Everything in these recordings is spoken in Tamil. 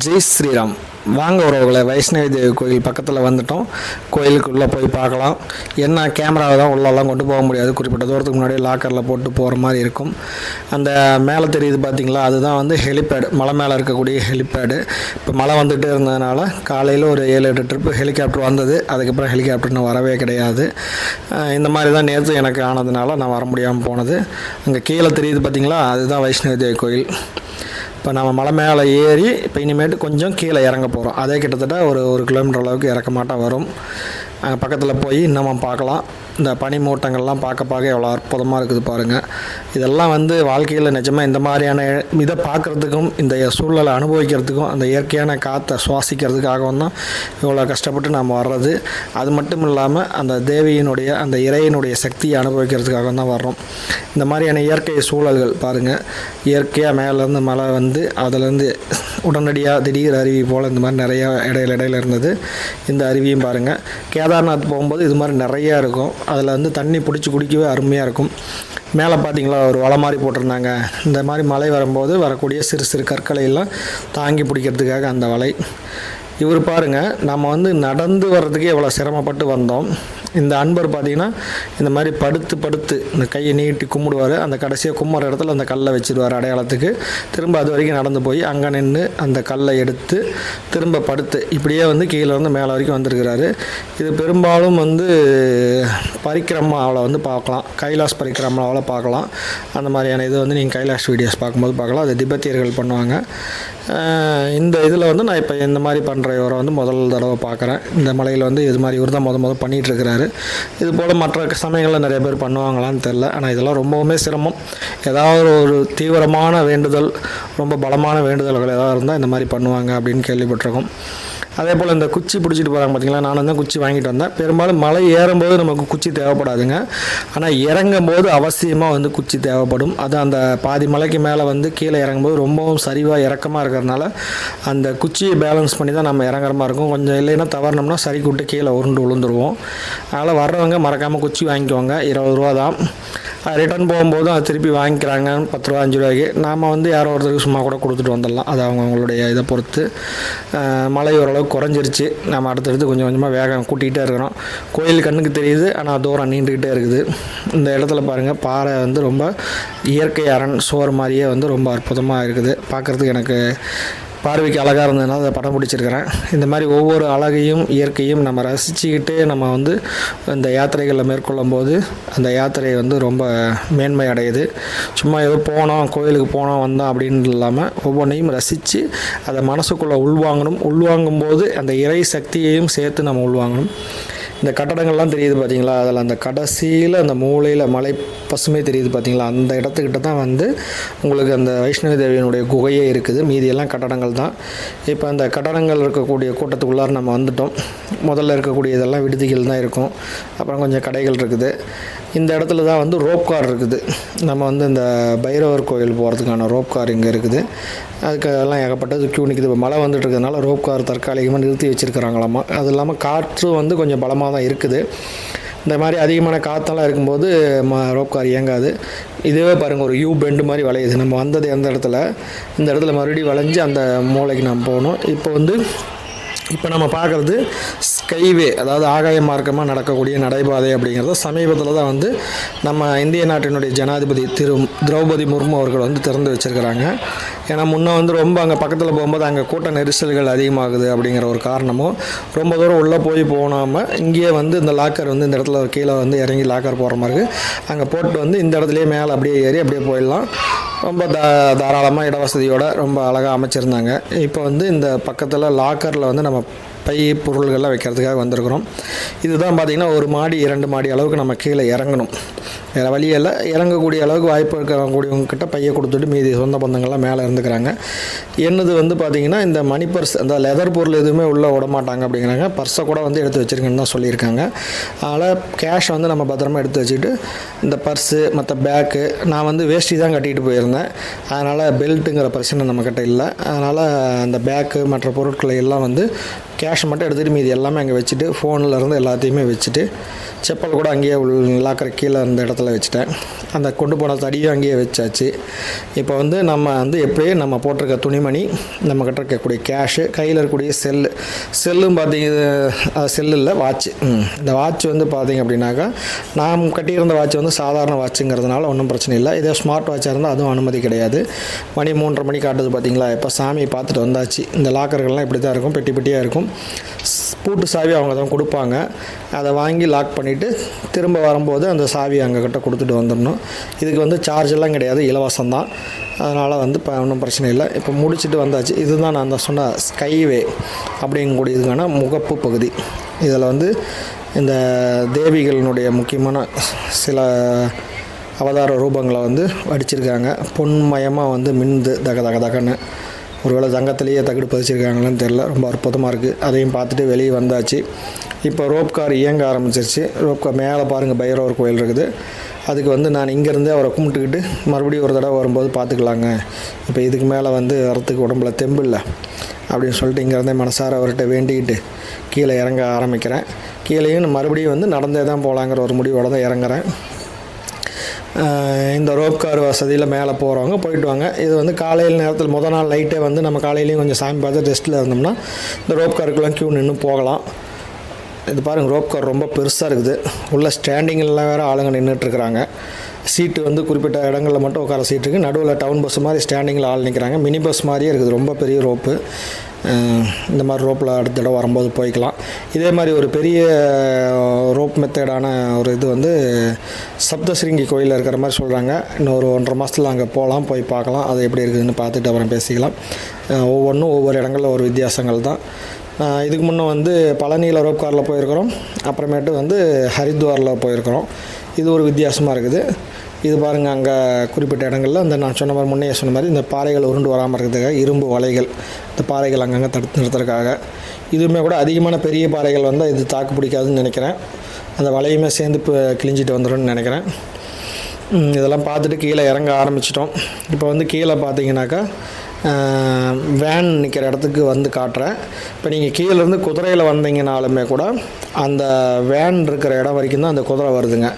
ஜெய் ஸ்ரீராம். வாங்க உறவுகளை வைஷ்ணவி தேவி கோயில் பக்கத்தில் வந்துட்டோம். கோயிலுக்குள்ளே போய் பார்க்கலாம். என்ன கேமராவை தான் உள்ளெல்லாம் கொண்டு போக முடியாது. குறிப்பிட்ட தூரத்துக்கு முன்னாடி லாக்கரில் போட்டு போகிற மாதிரி இருக்கும். அந்த மேலே தெரியுது பார்த்தீங்களா அதுதான் வந்து ஹெலிபேடு மலை மேலே இருக்கக்கூடிய ஹெலிபேடு இப்போ மழை வந்துகிட்டே இருந்ததுனால காலையில் ஒரு ஏழு எட்டு ட்ரிப்பு ஹெலிகாப்டர் வந்தது. அதுக்கப்புறம் ஹெலிகாப்டர் வரவே கிடையாது. இந்த மாதிரி தான் நேற்று எனக்கு ஆனதுனால நான் வர முடியாமல் போனது. அங்கே கீழே தெரியுது பார்த்தீங்களா அதுதான் வைஷ்ணவி தேவி கோயில். இப்போ நம்ம மலை மேலே ஏறி இப்போ இனிமேட்டு கொஞ்சம் கீழே இறங்க போகிறோம் அதே கிட்டத்தட்ட ஒரு ஒரு கிலோமீட்டர் அளவுக்கு இறக்க மாட்டோம் வரும். அங்கே பக்கத்தில் போய் இன்னமும் பார்க்கலாம். இந்த பனி மூட்டங்கள்லாம் பார்க்க பார்க்க எவ்வளோ அற்புதமாக இருக்குது பாருங்கள் இதெல்லாம் வந்து வாழ்க்கையில் நிஜமாக இந்த மாதிரியான இதை பார்க்குறதுக்கும் இந்த சூழலை அனுபவிக்கிறதுக்கும் அந்த இயற்கையான காற்றை சுவாசிக்கிறதுக்காகவும் தான் இவ்வளோ கஷ்டப்பட்டு நாம் வர்றது. அது மட்டும் இல்லாமல் அந்த தேவியினுடைய அந்த இறையினுடைய சக்தியை அனுபவிக்கிறதுக்காக தான் வர்றோம். இந்த மாதிரியான இயற்கை சூழல்கள் பாருங்கள் இயற்கையாக மேலேருந்து மழை வந்து அதுலேருந்து உடனடியாக திடீர் அருவி போல் இந்த மாதிரி நிறையா இடையில இடையில இருந்தது. இந்த அருவியும் பாருங்கள் கேதார்நாத் போகும்போது இது மாதிரி நிறையா இருக்கும். அதில் வந்து தண்ணி பிடிச்சி குடிக்கவே அருமையாக இருக்கும். மேலே பார்த்தீங்களா ஒரு வலை மாதிரி போட்டிருந்தாங்க. இந்த மாதிரி மழை வரும்போது வரக்கூடிய சிறு சிறு கற்களை எல்லாம் தாங்கி பிடிக்கிறதுக்காக அந்த வலை. இவர் பாருங்க நம்ம வந்து நடந்து வர்றதுக்கே எவ்வளோ சிரமப்பட்டு வந்தோம். இந்த அன்பர் பார்த்தீங்கன்னா இந்த மாதிரி படுத்து படுத்து இந்த கையை நீட்டி கும்பிடுவார். அந்த கடைசியாக கும்புற இடத்துல அந்த கல்லை வச்சிருவார் அடையாளத்துக்கு. திரும்ப அது வரைக்கும் நடந்து போய் அங்கே நின்று அந்த கல்லை எடுத்து திரும்ப படுத்து இப்படியே வந்து கீழே வந்து மேலே வரைக்கும் வந்திருக்கிறாரு. இது பெரும்பாலும் வந்து பரிக்கிரமாவில் வந்து பார்க்கலாம். கைலாஸ் பரிக்கிரமாவில் பார்க்கலாம். அந்த மாதிரியான இது வந்து நீங்கள் கைலாஷ் வீடியோஸ் பார்க்கும்போது பார்க்கலாம். அது திபெத்தியர்கள் பண்ணுவாங்க. இந்த இதில் வந்து நான் இப்போ இந்த மாதிரி பண்ணுற இவரை வந்து முதல் தடவை பார்க்குறேன். இந்த மலையில் வந்து இது மாதிரி இவர் தான் முத முத பண்ணிகிட்ருக்கிறாரு. இது போல் மற்ற சமயங்களில் நிறைய பேர் பண்ணுவாங்களான்னு தெரில. ஆனால் இதெல்லாம் ரொம்பவுமே சிரமம். ஏதாவது ஒரு தீவிரமான வேண்டுதல் ரொம்ப பலமான வேண்டுதல்கள் ஏதாவது இருந்தால் இந்த மாதிரி பண்ணுவாங்க அப்படின்னு கேள்விப்பட்டிருக்கோம். அதே போல் இந்த குச்சி பிடிச்சிட்டு போகிறாங்க பார்த்தீங்களா? நான் தான் குச்சி வாங்கிட்டு வந்தேன். பெரும்பாலும் மலை ஏறும்போது நமக்கு குச்சி தேவைப்படாதுங்க. ஆனால் இறங்கும் போது அவசியமாக வந்து குச்சி தேவைப்படும். அது அந்த பாதி மலைக்கு மேலே வந்து கீழே இறங்கும்போது ரொம்பவும் சரிவாக இறக்கமாக இருக்கிறதுனால அந்த குச்சியை பேலன்ஸ் பண்ணி தான் நம்ம இறங்குற மாதிரி இருக்கும். கொஞ்சம் இல்லைன்னா தவறினோம்னா சரி கூட்டு கீழே உருண்டு விழுந்துருவோம் அதனால் வர்றவங்க மறக்காமல் குச்சி வாங்கிக்குவாங்க இருபது ரூபா தான். ரிட்டர்ன் போகும்போது அது திருப்பி வாங்கிக்கிறாங்க பத்து ரூபா அஞ்சு ரூபாய்க்கு. நாம் வந்து யாரோ ஒருத்தருக்கு சும்மா கூட கொடுத்துட்டு வந்துடலாம். அது அவங்க அவங்களுடைய இதை பொறுத்து. மழை ஓரளவு குறைஞ்சிருச்சு. நம்ம அடுத்தடுத்து கொஞ்சம் கொஞ்சமாக வேகம் கூட்டிகிட்டே இருக்கிறோம். கோயில் கண்ணுக்கு தெரியுது ஆனால் தூரம் நீண்டுக்கிட்டே இருக்குது. இந்த இடத்துல பாருங்கள் பாறை வந்து ரொம்ப இயற்கை அரண் சோறு மாதிரியே வந்து ரொம்ப அற்புதமாக இருக்குது. பார்க்குறதுக்கு எனக்கு பார்வைக்கு அழகாக இருந்ததுனால அதை படம் பிடிச்சிருக்கிறேன். இந்த மாதிரி ஒவ்வொரு அழகையும் இயற்கையும் நம்ம ரசிச்சுக்கிட்டே நம்ம வந்து இந்த யாத்திரைகளை மேற்கொள்ளும் போது அந்த யாத்திரை வந்து ரொம்ப மேன்மை அடையுது. சும்மா ஏதோ போனோம் கோயிலுக்கு போனோம் வந்தோம் அப்படின்னு இல்லாமல் ஒவ்வொன்றையும் ரசித்து அதை மனசுக்குள்ளே உள்வாங்கணும். உள்வாங்கும் போது அந்த இறை சக்தியையும் சேர்த்து நம்ம உள்வாங்கணும். இந்த கட்டடங்கள்லாம் தெரியுது பார்த்தீங்களா அதில் அந்த கடைசியில் அந்த மூலையில் மலை பசுமை தெரியுது பார்த்தீங்களா அந்த இடத்துக்கிட்ட தான் வந்து உங்களுக்கு அந்த வைஷ்ணவி தேவியினுடைய குகையே இருக்குது. மீதியெல்லாம் கட்டடங்கள் தான். இப்போ அந்த கட்டடங்கள் இருக்கக்கூடிய கூட்டத்துக்குள்ளார நம்ம வந்துட்டோம். முதல்ல இருக்கக்கூடிய இதெல்லாம் விடுதிகள் தான் இருக்கும். அப்புறம் கொஞ்சம் கடைகள் இருக்குது. இந்த இடத்துல தான் வந்து ரோப் கார் இருக்குது. நம்ம வந்து இந்த பைரவர் கோயில் போகிறதுக்கான ரோப் கார் இங்கே இருக்குது. அதுக்கு அதெல்லாம் ஏகப்பட்டது க்யூ நிற்குது இப்போ மழை வந்துட்டு இருக்கிறதுனால ரோப் கார் தற்காலிகமாக நிறுத்தி வச்சுருக்கிறாங்களாமா? அது இல்லாமல் காற்று வந்து கொஞ்சம் பலமாக தான் இருக்குது. இந்த மாதிரி அதிகமான காற்றெல்லாம் இருக்கும்போது ம ரோப் கார் இயங்காது. இதுவே பாருங்கள் ஒரு யூ பெண்டு மாதிரி வளையுது. நம்ம வந்தது எந்த இடத்துல? இந்த இடத்துல மறுபடியும் வளைஞ்சு அந்த மூளைக்கு நம்ம போகணும். இப்போ வந்து இப்போ நம்ம பார்க்குறது ஸ்கைவே அதாவது ஆகாய மார்க்கமாக நடக்கக்கூடிய நடைபாதை அப்படிங்கிறத சமீபத்தில் தான் வந்து நம்ம இந்திய நாட்டினுடைய ஜனாதிபதி திரு திரௌபதி முர்மு அவர்கள் வந்து திறந்து வச்சுருக்கிறாங்க. ஏன்னா முன்னே வந்து ரொம்ப அங்கே பக்கத்தில் போகும்போது அங்கே கூட்ட நெரிசல்கள் அதிகமாகுது அப்படிங்கிற ஒரு காரணமும் ரொம்ப தூரம் உள்ளே போய் போனாமல் இங்கேயே வந்து இந்த லாக்கர் வந்து இந்த இடத்துல கீழே வந்து இறங்கி லாக்கர் போகிற மாதிரி இருக்குது அங்கே போட்டு வந்து இந்த இடத்துலையே மேலே அப்படியே ஏறி அப்படியே போயிடலாம். ரொம்ப தா தாராளமாக இடவசதியோடு ரொம்ப அழகாக அமைச்சிருந்தாங்க. இப்போ வந்து இந்த பக்கத்தில் லாக்கரில் வந்து நம்ம பை பொருள்கள்லாம் வைக்கிறதுக்காக வந்திருக்கிறோம். இதுதான் பார்த்திங்கன்னா ஒரு மாடி இரண்டு மாடி அளவுக்கு நம்ம கீழே இறங்கணும். வேறு வழியில் இறங்கக்கூடிய அளவுக்கு வாய்ப்பு இருக்கக்கூடியவங்க கிட்ட பையை கொடுத்துட்டு மீதி சொந்த பந்தங்கள்லாம் மேலே இருந்துக்கிறாங்க. என்னது வந்து பார்த்திங்கன்னா இந்த மணி பர்ஸ் அந்த லெதர் பொருள் எதுவுமே உள்ளே விட மாட்டாங்க அப்படிங்கிறாங்க பர்ஸை கூட வந்து எடுத்து வச்சுருக்கேன்னு தான் சொல்லியிருக்காங்க. அதனால் கேஷ் வந்து நம்ம பத்திரமா எடுத்து வச்சுட்டு இந்த பர்ஸு மற்ற பேக்கு நான் வந்து வேஷ்டி தான் கட்டிட்டு போயிருந்தேன். அதனால் பெல்ட்டுங்கிற பிரச்சனை நம்மக்கிட்ட இல்லை. அதனால் அந்த பேக்கு மற்ற பொருட்களை எல்லாம் வந்து கேஷ் மட்டும் எடுத்துகிட்டு மீதி எல்லாமே அங்கே வச்சுட்டு ஃபோனில் இருந்து எல்லாத்தையுமே வச்சுட்டு செப்பல் கூட அங்கேயே உள் லாக்கர் கீழே இருந்த இடத்துல வச்சுட்டேன். அந்த கொண்டு போன தடியும் அங்கேயே வச்சாச்சு. இப்போ வந்து நம்ம வந்து எப்போயே நம்ம போட்டிருக்க துணிமணி நம்ம கிட்ட இருக்கக்கூடிய கேஷு கையில் இருக்கக்கூடிய செல்லு செல்லும் பார்த்தீங்க செல்லு இல்லை வாட்ச் இந்த வாட்ச் வந்து பார்த்திங்க அப்படின்னாக்கா நாம் கட்டியிருந்த வாட்ச் வந்து சாதாரண வாட்சுங்கிறதுனால ஒன்றும் பிரச்சனை இல்லை. இதே ஸ்மார்ட் வாட்சாக இருந்தால் அதுவும் அனுமதி கிடையாது. மணி மூன்றரை மணி காட்டுது பார்த்தீங்களா? இப்போ சாமியை பார்த்துட்டு வந்தாச்சு. இந்த லாக்கர்கள்லாம் இப்படி தான் இருக்கும். பெட்டி பெட்டியாக இருக்கும். பூட்டு சாவி அவங்க தான் கொடுப்பாங்க. அதை வாங்கி லாக் பண்ணிவிட்டு திரும்ப வரும்போது அந்த சாவி அங்கக்கிட்ட கொடுத்துட்டு வந்துடணும். இதுக்கு வந்து சார்ஜ் எல்லாம் கிடையாது இலவசம் தான் அதனால் வந்து இப்போ ஒன்றும் பிரச்சனை இல்லை. இப்போ முடிச்சுட்டு வந்தாச்சு. இதுதான் நான் அந்த சொன்ன ஸ்கைவே அப்படிங்கக்கூடியதுக்கான முகப்பு பகுதி. இதில் வந்து இந்த தேவிகளினுடைய முக்கியமான சில அவதார ரூபங்களை வந்து வடிச்சிருக்காங்க. பொன்மயமாக வந்து மின்து தக தக தகன்னு. ஒருவேளை சங்கத்திலேயே தகடு பதிச்சிருக்காங்களான்னு தெரில ரொம்ப அற்புதமாக இருக்குது அதையும் பார்த்துட்டு வெளியே வந்தாச்சு. இப்போ ரோப் கார் இயங்க ஆரம்பிச்சிருச்சு. ரோப் கார் மேலே பாருங்கள் பைரவர் கோயில் இருக்குது. அதுக்கு வந்து நான் இங்கேருந்தே அவரை கும்பிட்டுக்கிட்டு மறுபடியும் ஒரு தடவை வரும்போது பார்த்துக்கலாங்க. இப்போ இதுக்கு மேலே வந்து வரத்துக்கு உடம்புல தெம்பு இல்லை அப்படின்னு சொல்லிட்டு இங்கேருந்தே மனசார அவர்கிட்ட வேண்டிக்கிட்டு கீழே இறங்க ஆரம்பிக்கிறேன். கீழேயும் மறுபடியும் வந்து நடந்தே தான் போகலாங்கிற ஒரு முடிவோட தான் இறங்குறேன். இந்த ரோப் கார் வசதியில் மேலே போகிறவங்க போயிட்டு வாங்க. இது வந்து காலையில் நேரத்தில் முத நாள் லைட்டே வந்து நம்ம காலையிலையும் கொஞ்சம் சாமி பார்த்து ரெஸ்ட்டில் இருந்தோம்னா இந்த ரோப் காருக்குலாம் க்யூ நின்று போகலாம். இது பாருங்கள் ரோப் கார் ரொம்ப பெருசாக இருக்குது. உள்ள ஸ்டாண்டிங்கில் வேறு ஆளுங்க நின்றுட்டுருக்குறாங்க சீட்டு வந்து குறிப்பிட்ட இடங்களில் மட்டும் உட்கார சீட் இருக்குது நடுவில் டவுன் பஸ் மாதிரி ஸ்டாண்டிங்கில் ஆள் நிற்கிறாங்க மினி பஸ் மாதிரியே இருக்குது. ரொம்ப பெரிய ரோப்பு. இந்த மாதிரி ரோப்பில் அடுத்த தடவை வரும்போது போய்க்கலாம். இதே மாதிரி ஒரு பெரிய ரோப் மெத்தடான ஒரு இது வந்து சப்தசிருங்கி கோயிலில் இருக்கிற மாதிரி சொல்கிறாங்க இன்னும் ஒரு ஒன்றரை மாதத்தில் அங்கே போகலாம் போய் பார்க்கலாம். அது எப்படி இருக்குதுன்னு பார்த்துட்டு அப்புறம் பேசிக்கலாம். ஒவ்வொன்றும் ஒவ்வொரு இடங்களில் ஒரு வித்தியாசங்கள் தான். இதுக்கு முன்னே வந்து பழனியில் ரோப் காரில் போயிருக்கிறோம். அப்புறமேட்டு வந்து ஹரித்வாரில் போயிருக்கிறோம். இது ஒரு வித்தியாசமாக இருக்குது. இது பாருங்கள் அங்கே குறிப்பிட்ட இடங்களில் அந்த நான் சொன்ன மாதிரி முன்னே சொன்ன மாதிரி இந்த பாறைகள் உருண்டு வராமல் இருக்கிறதுக்காக இரும்பு வலைகள் இந்த பாறைகள் அங்கங்கே தடுத்து நிறுத்துறதுக்காக. இதுவுமே கூட அதிகமான பெரிய பாறைகள் வந்தால் இது தாக்கு பிடிக்காதுன்னு நினைக்கிறேன். அந்த வலையுமே சேர்ந்து இப்போ கிழிஞ்சிட்டு வந்துடும்னு நினைக்கிறேன். இதெல்லாம் பார்த்துட்டு கீழே இறங்க ஆரம்பிச்சிட்டோம். இப்போ வந்து கீழே பார்த்தீங்கன்னாக்கா வேன் நிற்கிற இடத்துக்கு வந்து காட்டுறேன். இப்போ நீங்கள் கீழேருந்து குதிரையில் வந்தீங்கனாலுமே கூட அந்த வேன் இருக்கிற இடம் வரைக்கும் தான் அந்த குதிரை வருதுங்க.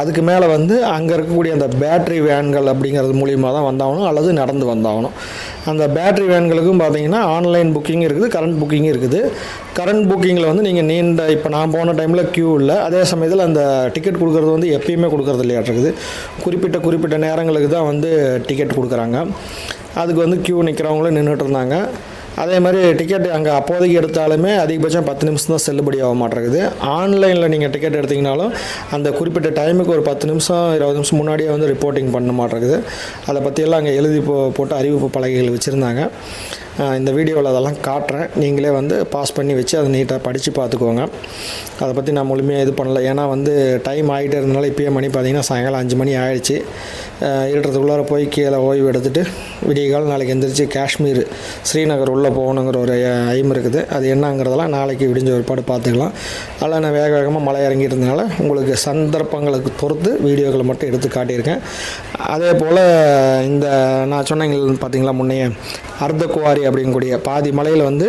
அதுக்கு மேலே வந்து அங்கே இருக்கக்கூடிய அந்த பேட்ரி வேன்கள் அப்படிங்கிறது மூலியமாக தான் வந்தாகணும் அல்லது நடந்து வந்தாகணும். அந்த பேட்ரி வேன்களுக்கும் பார்த்தீங்கன்னா ஆன்லைன் புக்கிங் இருக்குது கரண்ட் புக்கிங் இருக்குது. கரண்ட் புக்கிங்கில் வந்து நீங்கள் நீண்ட இப்போ நான் போன டைமில் க்யூ இல்லை. அதே சமயத்தில் அந்த டிக்கெட் கொடுக்குறது வந்து எப்பயுமே கொடுக்குறது இல்லையாட்டிருக்குது. குறிப்பிட்ட குறிப்பிட்ட நேரங்களுக்கு தான் வந்து டிக்கெட் கொடுக்குறாங்க. அதுக்கு வந்து க்யூ நிற்கிறவங்களும் நின்றுட்டு இருந்தாங்க அதே மாதிரி டிக்கெட் அங்கே அப்போதைக்கு எடுத்தாலுமே அதிகபட்சம் பத்து நிமிஷம் தான் செல்லுபடி ஆக மாட்டேங்குது. ஆன்லைனில் நீங்கள் டிக்கெட் எடுத்தீங்கனாலும் அந்த குறிப்பிட்ட டைமுக்கு ஒரு பத்து நிமிஷம் இருபது நிமிஷம் முன்னாடியே வந்து ரிப்போர்ட்டிங் பண்ண மாட்டேங்குது. அதை பற்றியெல்லாம் அங்கே எழுதி போ போட்டு அறிவிப்பு பலகைகள் வச்சுருந்தாங்க. இந்த வீடியோவில் அதெல்லாம் காட்டுறேன். நீங்களே வந்து பாஸ் பண்ணி வச்சு அதை நீட்டாக படித்து பார்த்துக்கோங்க. அதை பற்றி நான் முழுமையாக இது பண்ணல. ஏன்னா வந்து டைம் ஆகிட்டே இருந்தனால இப்போயே மணி பார்த்தீங்கன்னா சாயங்காலம் அஞ்சு மணி ஆயிடுச்சு. இருட்டுறதுக்குள்ளார போய் கீழே ஓய்வு எடுத்துட்டு விடிய காலம் நாளைக்கு எந்திரிச்சு காஷ்மீர் ஸ்ரீநகர் உள்ளே போகணுங்கிற ஒரு ஐம் இருக்குது. அது என்னங்கிறதெல்லாம் நாளைக்கு விடிஞ்ச ஒருபாடு பார்த்துக்கலாம். அதில் நான் வேக வேகமாக மலை இறங்கியிருந்தனால உங்களுக்கு சந்தர்ப்பங்களுக்கு பொறுத்து வீடியோக்களை மட்டும் எடுத்து காட்டியிருக்கேன். அதே போல் இந்த நான் சொன்னேங்க பார்த்தீங்களா முன்னையே அர்த்தகுவாரி அப்படிங்கக்கூடிய பாதி மலையில் வந்து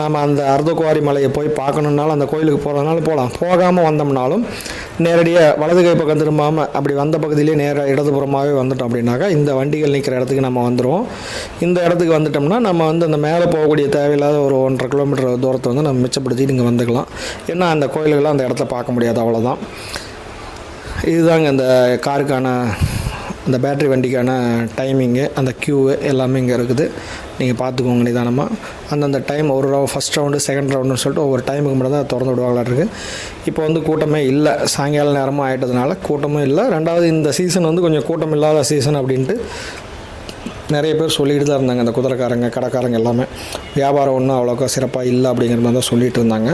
நாம் அந்த அர்த்தகுவாரி மலையை போய் பார்க்கணுன்னாலும் அந்த கோயிலுக்கு போகிறதுனால போகலாம் போகாமல் வந்தோம்னாலும் நேரடியாக வலது கை பக்கம் திரும்பாமல் அப்படி வந்த பகுதியிலே நேராக இடதுபுறமாகவே வந்துட்டோம் அப்படின்னாக்கா இந்த வண்டிகள் நிற்கிற இடத்துக்கு நம்ம வந்துடுவோம் இந்த இடத்துக்கு வந்துட்டோம்னா நம்ம வந்து அந்த மேலே போகக்கூடிய தேவையில்லாத ஒரு ஒன்றரை கிலோமீட்டர் தூரத்தை வந்து நம்ம மிச்சப்படுத்தி நீங்கள் வந்துக்கலாம். ஏன்னா அந்த கோயில்கள்லாம் அந்த இடத்த பார்க்க முடியாது அவ்வளோதான் இதுதாங்க அந்த காருக்கான அந்த பேட்ரி வண்டிக்கான டைமிங்கு அந்த க்யூவு எல்லாமே இங்கே இருக்குது. நீங்கள் பார்த்துக்கோங்க நிதானமாக அந்தந்த டைம் ஒரு ரவு ஃபஸ்ட் ரவுண்டு செகண்ட் ரவுண்டுன்னு சொல்லிட்டு ஒவ்வொரு டைமுக்கு மட்டும் தான் திறந்து விடுவாங்களாட்டிருக்கு இப்போ வந்து கூட்டமே இல்லை. சாயங்கால நேரமும் ஆகிட்டதுனால கூட்டமும் இல்லை. ரெண்டாவது இந்த சீசன் வந்து கொஞ்சம் கூட்டம் இல்லாத சீசன் அப்படின்ட்டு நிறைய பேர் சொல்லிட்டு தான் இருந்தாங்க. அந்த குதிரைக்காரங்க கடைக்காரங்க எல்லாமே. வியாபாரம் ஒன்றும் அவ்வளோக்கா சிறப்பாக இல்லை அப்படிங்கிற மாதிரி தான் சொல்லிட்டு இருந்தாங்க.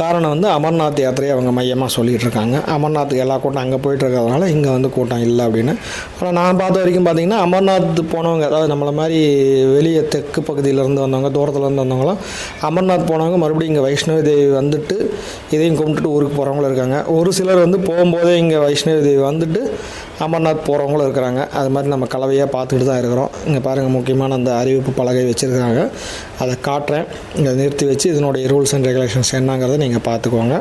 காரணம் வந்து அமர்நாத் யாத்திரையை அவங்க மையமாக சொல்லிகிட்டு இருக்காங்க அமர்நாத்துக்கு எல்லா கூட்டம் அங்கே போயிட்டு இருக்கிறதுனால இங்கே வந்து கூட்டம் இல்லை அப்படின்னு. ஆனால் நான் பார்த்த வரைக்கும் பார்த்தீங்கன்னா அமர்நாத் போனவங்க அதாவது நம்மளை மாதிரி வெளியே தெற்கு பகுதியிலேருந்து வந்தவங்க தூரத்துலேருந்து வந்தவங்களாம் அமர்நாத் போனவங்க மறுபடியும் இங்கே வைஷ்ணவி தேவி வந்துட்டு இதையும் கும்பிட்டுட்டு ஊருக்கு போகிறவங்களும் இருக்காங்க. ஒரு சிலர் வந்து போகும்போதே இங்கே வைஷ்ணவி தேவி வந்துட்டு அமர்நாத் போகிறவங்களும் இருக்கிறாங்க. அது மாதிரி நம்ம கலவையாக பார்த்துக்கிட்டு தான் இருக்கிறோம். இங்கே பாருங்கள் முக்கியமான அந்த அறிவிப்பு பலகை வச்சுருக்காங்க. அதை காட்டுறேன். இங்கே நிறுத்தி வச்சு இதனுடைய ரூல்ஸ் அண்ட் ரெகுலேஷன்ஸ் என்னங்கிறத நீங்கள் நீங்கள் பார்த்துக்கோங்க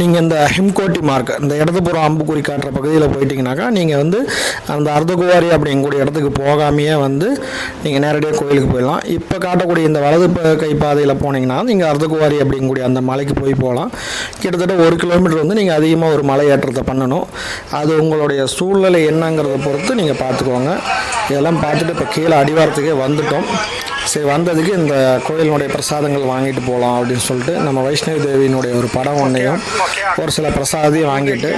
நீங்கள் இந்த ஹிம்கோட்டி மார்க் இந்த இடதுபுறம் அம்புக்குறி காட்டுற பகுதியில் போயிட்டீங்கனாக்கா நீங்கள் வந்து அந்த அர்த்தகுவாரி அப்படிங்கக்கூடிய இடத்துக்கு போகாமையே வந்து நீங்கள் நேரடியாக கோயிலுக்கு போயிடலாம். இப்போ காட்டக்கூடிய இந்த வலது கை பாதையில் போனீங்கன்னா நீங்கள் அர்த்தகுவாரி அப்படிங்கக்கூடிய அந்த மலைக்கு போய் போகலாம். கிட்டத்தட்ட ஒரு கிலோமீட்டர் வந்து நீங்கள் அதிகமாக ஒரு மலை ஏற்றத்தை பண்ணணும். அது உங்களுடைய சூழ்நிலை என்னங்கிறத பொறுத்து நீங்கள் பார்த்துக்கோங்க. இதெல்லாம் பார்த்துட்டு இப்போ கீழே அடிவாரத்துக்கே வந்துட்டோம். சரி வந்ததுக்கு இந்த கோயிலினுடைய பிரசாதங்கள் வாங்கிட்டு போகலாம் அப்படின்னு சொல்லிட்டு நம்ம வைஷ்ணவி தேவியினுடைய ஒரு படம் ஒன்றையும் ஒரு சில பிரசாதையும் வாங்கிட்டு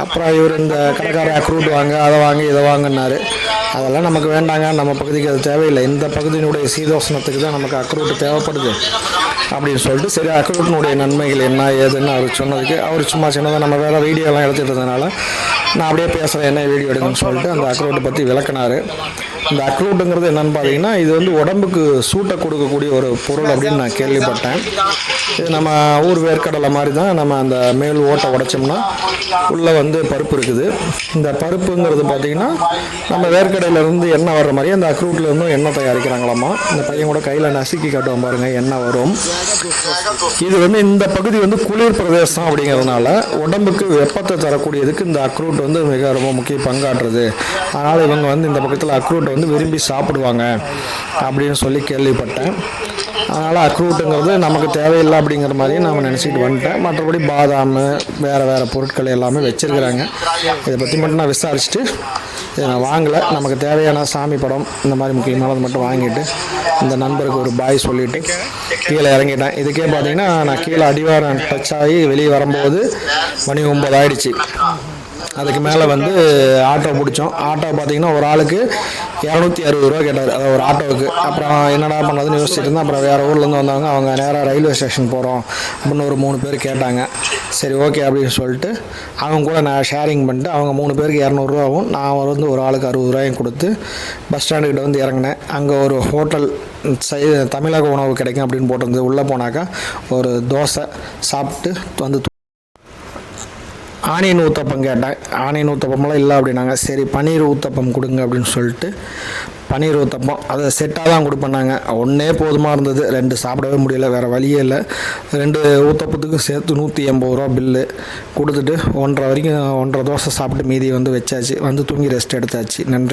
அப்புறம் இவர் இந்த கடைக்கார அக்ரூட் வாங்க அதை வாங்க இதை வாங்கினாரு அதெல்லாம் நமக்கு வேண்டாங்க நம்ம பகுதிக்கு அது தேவையில்லை. இந்த பகுதியினுடைய சீதோஷணத்துக்கு தான் நமக்கு அக்ரூட் தேவைப்படுது அப்படின்னு சொல்லிட்டு சரி அக்ரூட்டினுடைய நன்மைகள் என்ன ஏதுன்னு அவர் சொன்னதுக்கு அவர் சும்மா சின்னதாக நம்ம வேறு வீடியோலாம் எடுத்துகிட்டு இருந்ததுனால நான் அப்படியே பேசுகிறேன் என்ன வீடியோ எடுங்கன்னு சொல்லிட்டு அந்த அக்ரூட்டை பற்றி விளக்குனாரு. இந்த அக்ரூட்டுங்கிறது என்னன்னு பார்த்தீங்கன்னா இது வந்து உடம்புக்கு சூட்டை கொடுக்கக்கூடிய ஒரு பொருள் அப்படின்னு நான் கேள்விப்பட்டேன். இது நம்ம ஊர் வேர்க்கடலை மாதிரி தான் நம்ம அந்த மேல் ஓட்டை உடைச்சோம்னா உள்ளே வந்து பருப்பு இருக்குது. இந்த பருப்புங்கிறது பார்த்தீங்கன்னா நம்ம வேர்க்கடையிலேருந்து எண்ணெய் வர்ற மாதிரி அந்த அக்ரூட்ல இருந்தும் எண்ணெய் தயாரிக்கிறாங்களாமா. இந்த பையன் கூட கையில் நசுக்கி காட்டுவோம் பாருங்கள் எண்ணெய் வரும். இது வந்து இந்த பகுதி வந்து குளிர் பிரதேசம் அப்படிங்கிறதுனால உடம்புக்கு வெப்பத்தை தரக்கூடியதுக்கு இந்த அக்ரூட் வந்து மிக ரொம்ப முக்கிய பங்காற்றுது. அதனால் இவங்க வந்து இந்த பக்கத்தில் அக்ரூட் வந்து விரும்பி சாப்பிடுவாங்க அப்படின்னு சொல்லி கேள்விப்பட்டேன். அதனால் அக்ரூட்டுங்கிறது நமக்கு தேவையில்லை அப்படிங்கிற மாதிரியும் நம்ம நினச்சிட்டு வந்துட்டேன். மற்றபடி பாதாம் வேறு வேறு பொருட்கள் எல்லாமே வச்சுருக்குறாங்க. இதை பற்றி மட்டும் நான் விசாரிச்சுட்டு இதை நான் வாங்கலை. நமக்கு தேவையான சாமி படம் இந்த மாதிரி முக்கியமானது மட்டும் வாங்கிட்டு இந்த நண்பருக்கு ஒரு பாய் சொல்லிவிட்டு கீழே இறங்கிட்டேன். இதுக்கே பார்த்தீங்கன்னா நான் கீழே அடிவாரம் டச் ஆகி வெளியே வரும்போது மணி ஒம்பது ஆயிடுச்சு அதுக்கு மேலே வந்து ஆட்டோ பிடிச்சோம். ஆட்டோ பார்த்தீங்கன்னா ஒரு ஆளுக்கு இரநூத்தி அறுபது ரூபா கேட்டார். அதாவது ஒரு ஆட்டோவுக்கு. அப்புறம் என்னடா பண்ணதுன்னு யோசிச்சுட்டு இருந்தேன் அப்புறம் வேறு ஊர்லேருந்து வந்தவங்க அவங்க நேராக ரயில்வே ஸ்டேஷன் போகிறோம் அப்படின்னு ஒரு மூணு பேர் கேட்டாங்க. சரி ஓகே அப்படின்னு சொல்லிட்டு அவங்க கூட நான் ஷேரிங் பண்ணிட்டு அவங்க மூணு பேருக்கு இரநூறுவாவும் நான் வந்து ஒரு ஆளுக்கு அறுபது ரூபாயும் கொடுத்து பஸ் ஸ்டாண்டுக்கிட்ட வந்து இறங்கினேன். அங்கே ஒரு ஹோட்டல் சை தமிழக உணவு கிடைக்கும் அப்படின்னு போட்டிருந்து உள்ளே போனாக்கா ஒரு தோசை சாப்பிட்டு வந்து ஆனியன் ஊத்தப்பம் கேட்டேன் ஆனியன் ஊத்தப்பமெல்லாம் இல்லை அப்படின்னாங்க. சரி பன்னீர் ஊத்தப்பம் கொடுங்க அப்படின்னு சொல்லிட்டு பன்னீர் ஊத்தப்பம் அதை செட்டாக தான் கொடுப்பேன்னாங்க. ஒன்றே போதுமாக இருந்தது. ரெண்டு சாப்பிடவே முடியல. வேறு வழியே இல்லை. ரெண்டு ஊத்தப்பத்துக்கும் சேர்த்து நூற்றி எண்பது ரூபா பில்லு கொடுத்துட்டு ஒன்றரை வரைக்கும் ஒன்றரை தோசை சாப்பிட்டு மீதி வந்து வச்சாச்சு. வந்து தூங்கி ரெஸ்ட் எடுத்தாச்சு. நன்றி.